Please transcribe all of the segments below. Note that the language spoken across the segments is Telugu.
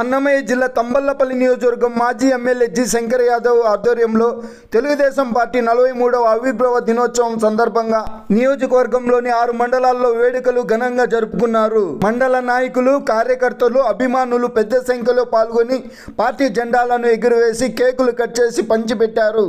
అన్నమయ్య జిల్లా తంబల్లపల్లి నియోజకవర్గం మాజీ ఎమ్మెల్యే జి శంకర్ యాదవ్ ఆధ్వర్యంలో తెలుగుదేశం పార్టీ నలభై మూడవ ఆవిర్భావ దినోత్సవం సందర్భంగా నియోజకవర్గంలోని ఆరు మండలాల్లో వేడుకలు ఘనంగా జరుపుకున్నారు. మండల నాయకులు కార్యకర్తలు అభిమానులు పెద్ద సంఖ్యలో పాల్గొని పార్టీ జెండాలను ఎగురవేసి కేకులు కట్ చేసి పంచిపెట్టారు.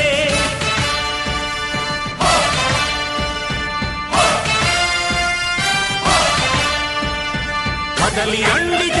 కదలి రండి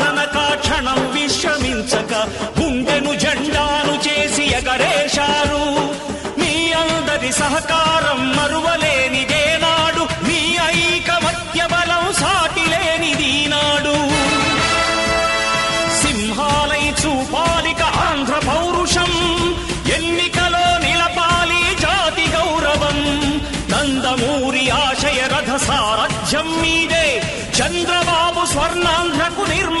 విశ్రమించక గుండెను జెండాను చేసి ఎగరేశారు. మీ అందరి సహకారం మరువలేనిదేనాడు. మీ ఐకమత్య బలం సాటిలేనిది నాడు సింహాలై చూపాలిక ఆంధ్ర పౌరుషం. ఎన్నికలో నిలపాలి జాతి గౌరవం. నందమూరి ఆశయ రథ సారథ్యం మీదే. చంద్రబాబు స్వర్ణాంధ్రకు నిర్మ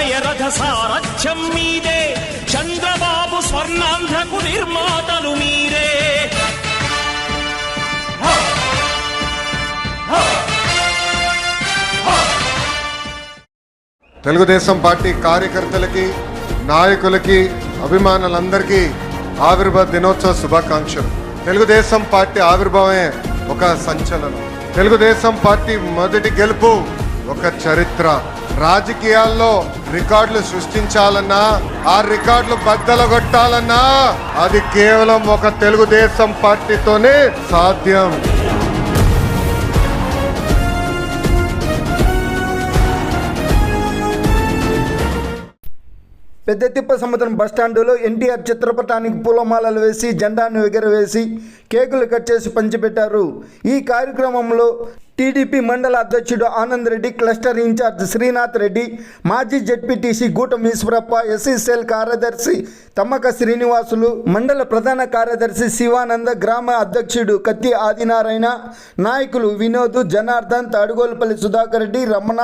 నందమూరి రథ సారథ్యం మీదే. చంద్రబాబు స్వర్ణాంధ్రకు నిర్మాతలు మీరే. తెలుగుదేశం పార్టీ కార్యకర్తలకి నాయకులకి అభిమానులందరికీ ఆవిర్భావ దినోత్సవ శుభాకాంక్షలు. తెలుగుదేశం పార్టీ ఆవిర్భావమే ఒక సంచలనం. తెలుగుదేశం పార్టీ మొదటి గెలుపు ఒక చరిత్ర. రాజకీయాల్లో రికార్డులు సృష్టించాలన్నా ఆ రికార్డులు బద్దలగొట్టాలన్నా అది కేవలం ఒక తెలుగుదేశం పార్టీతోనే సాధ్యం. పెద్ద తిప్ప సముద్రం బస్టాండులో ఎన్టీఆర్ చిత్రపటానికి పూలమాలలు వేసి జెండాను ఎగరవేసి కేకులు కట్ చేసి పంచిపెట్టారు. ఈ కార్యక్రమంలో టీడీపీ మండల అధ్యక్షుడు ఆనంద్ రెడ్డి క్లస్టర్ ఇన్ఛార్జ్ శ్రీనాథ్ రెడ్డి మాజీ ZPTC Gootam Eshwarappa SC cell కార్యదర్శి తమ్మక శ్రీనివాసులు మండల ప్రధాన కార్యదర్శి శివానంద గ్రామ అధ్యక్షుడు కత్తి ఆదినారాయణ నాయకులు వినోద్ జనార్దన్ తాడుగోలుపల్లి సుధాకర్ రెడ్డి రమణ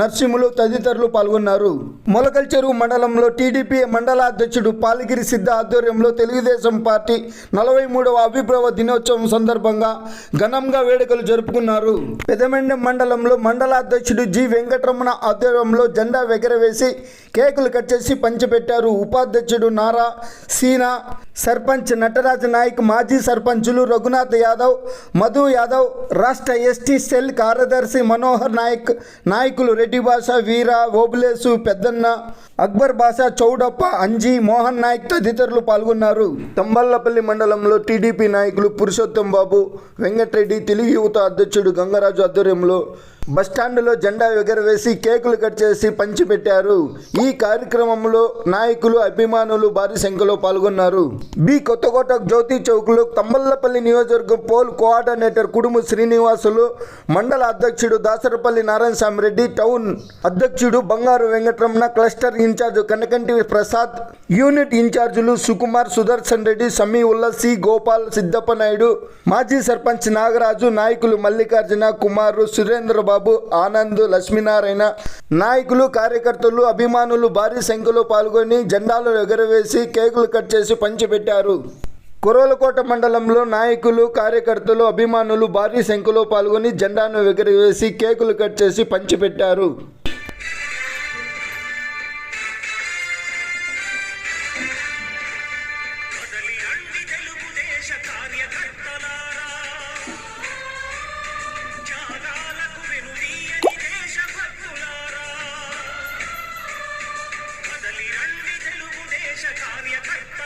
నర్సింహులు తదితరులు పాల్గొన్నారు. మొలకల్ చెరువు మండలంలో టీడీపీ మండల అధ్యక్షుడు పాలగిరి సిద్ధ ఆధ్వర్యంలో తెలుగుదేశం పార్టీ నలభై మూడవ అభిప్రాయ దినోత్సవం సందర్భంగా ఘనంగా వేడుకలు జరుపుకున్నారు. పెదమెండం మండలంలో మండలాధ్యక్షుడు జి. వెంకటరమణ ఆధ్వర్యంలో జెండా ఎగరవేసి కేకులు కట్ చేసి పంచిపెట్టారు. ఉపాధ్యక్షుడు నారా సీనా సర్పంచ్ నటరాజ్ నాయక్ మాజీ సర్పంచులు రఘునాథ్ యాదవ్ మధు యాదవ్ రాష్ట్ర ఎస్టీ సెల్ కార్యదర్శి మనోహర్ నాయక్ నాయకులు రెడ్డి భాష వీర ఓబులేసు పెద్దన్న అక్బర్ బాషా చౌడప్ప అంజీ మోహన్ నాయక్ తదితరులు పాల్గొన్నారు. తంబల్లపల్లి మండలంలో టీడీపీ నాయకులు పురుషోత్తం బాబు వెంకటరెడ్డి తెలుగు యువత అధ్యక్షుడు గంగరాజు ఆధ్వర్యంలో బస్టాండులో జెండా ఎగరవేసి కేకులు కట్ చేసి పంచిపెట్టారు. ఈ కార్యక్రమంలో నాయకులు అభిమానులు భారీ సంఖ్యలో పాల్గొన్నారు. బి. కొత్తకోట జ్యోతి చౌక్లో తమ్మల్లపల్లి నియోజకవర్గం పోల్ కోఆర్డినేటర్ కుడుము శ్రీనివాసులు మండల అధ్యక్షుడు దాసరపల్లి నారాయణ రెడ్డి టౌన్ అధ్యక్షుడు Bangaru Venkataramana cluster incharge Kanakanti Prasad unit ఇన్ఛార్జీలు సుకుమార్ సుదర్శన్ రెడ్డి సమీ ఉల్లా సి. గోపాల్ సిద్దప్ప నాయుడు మాజీ సర్పంచ్ నాగరాజు నాయకులు మల్లికార్జున కుమారు సురేంద్రబాబు బాబు ఆనంద్ లక్ష్మీనారాయణ నాయకులు కార్యకర్తలు అభిమానులు భారీ సంఖ్యలో పాల్గొని జెండాలు ఎగరవేసి కేకులు కట్ చేసి పంచిపెట్టారు కురవలకోట మండలంలో నాయకులు కార్యకర్తలు అభిమానులు భారీ సంఖ్యలో పాల్గొని జెండాను ఎగరవేసి కేకులు కట్ చేసి పంచిపెట్టారు cape.